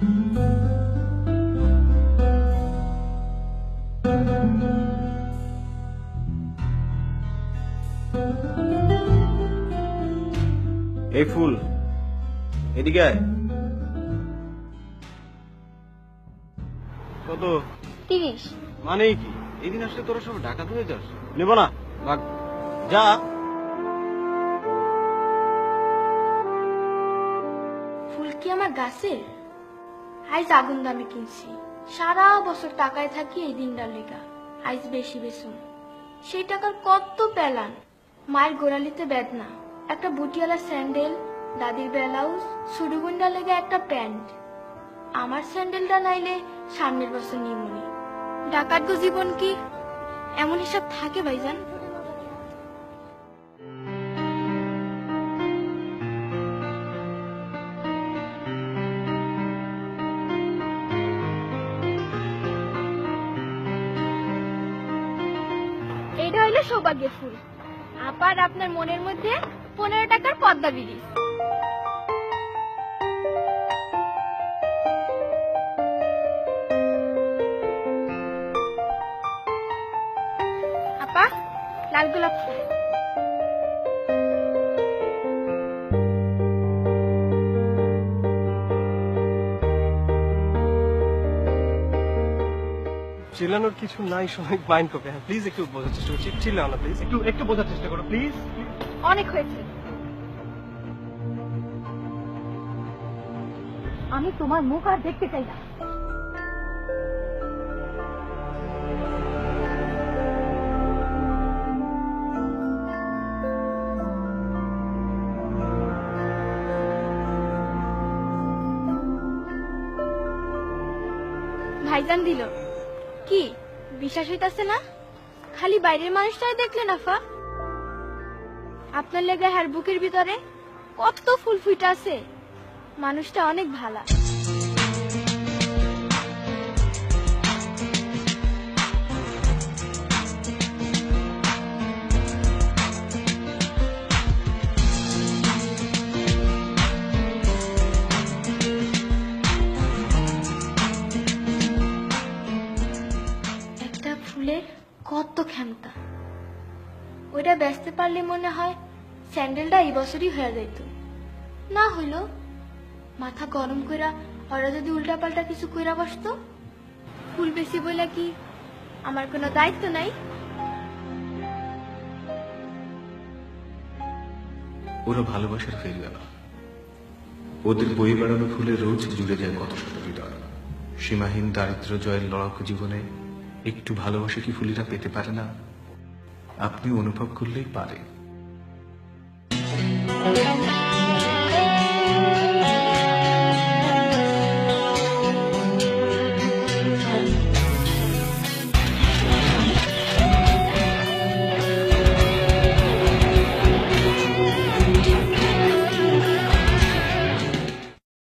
এই ফুল এদিকে কত? তিরিশ। মানে কি? এই দিন আসলে তোরা সব ডাকাত হয়ে যাস নেব না যা। ফুল কি আমার গাছের? আইজ আগুন দামে কিনছি। সারা বছর টাকায় থাকি এই দিনটার লেগা আইজ বেশি বেসুন। সেই টাকার কত পেলান মায়ের গোড়ালিতে বেদনা। একটা বুটিওয়ালা স্যান্ডেল, দাদির ব্লাউজ সুডুগুন্ডা লেগে একটা প্যান্ট। আমার স্যান্ডেলটা নাইলে সামনের বছর নিমনি। ডাকাত গো জীবন কি? এমন হিসাব থাকে ভাইজান। এটা হইল সৌভাগ্যের ফুল। আপার আপনার মনের মধ্যে পনেরো টাকার পদ্মা বিড়ি। আপা, লাল গোলাপ ফুল। চিল্লানোর কিছু নাই সময় মাইন্ড করবে। হ্যাঁ প্লিজ একটু বোঝার চেষ্টা করছি। চিল্লাও না প্লিজ একটু একটু বোঝার চেষ্টা করো প্লিজ অনেক হয়েছে। আমি তোমার মুখ আর দেখতে চাই না। ভাইজান দিল। কি? বিশ্বাস হইতাছে না? খালি বাইরের মানুষটাই দেখলেন আফা আপনার লেগে হার বুকের ভিতরে কত ফুল ফুইটা আছে। মানুষটা অনেক ভালা। কত ক্ষমতা। ওইটা বেচতে পারলে মনে হয় স্যান্ডেলটা এই বছরই হয়ে যাইত। না হইল মাথা গরম কইরা ওরা যদি উল্টাপাল্টা কিছু কইরা বসতো, ফুল বেশি বলে কি আমার কোনো দায়িত্ব নাই? ওরা ভালোবাসার ফেরিয়ে না ওদের বই বাড়ানো ফুলে রোজ জুড়ে যায় কত শত হৃদয় সীমাহীন দারিদ্র জয়ের লড়াকু জীবনে একটু ভালোবাসা কি ফুলিরা পেতে পারে না? আপনি অনুভব করলেই পারে।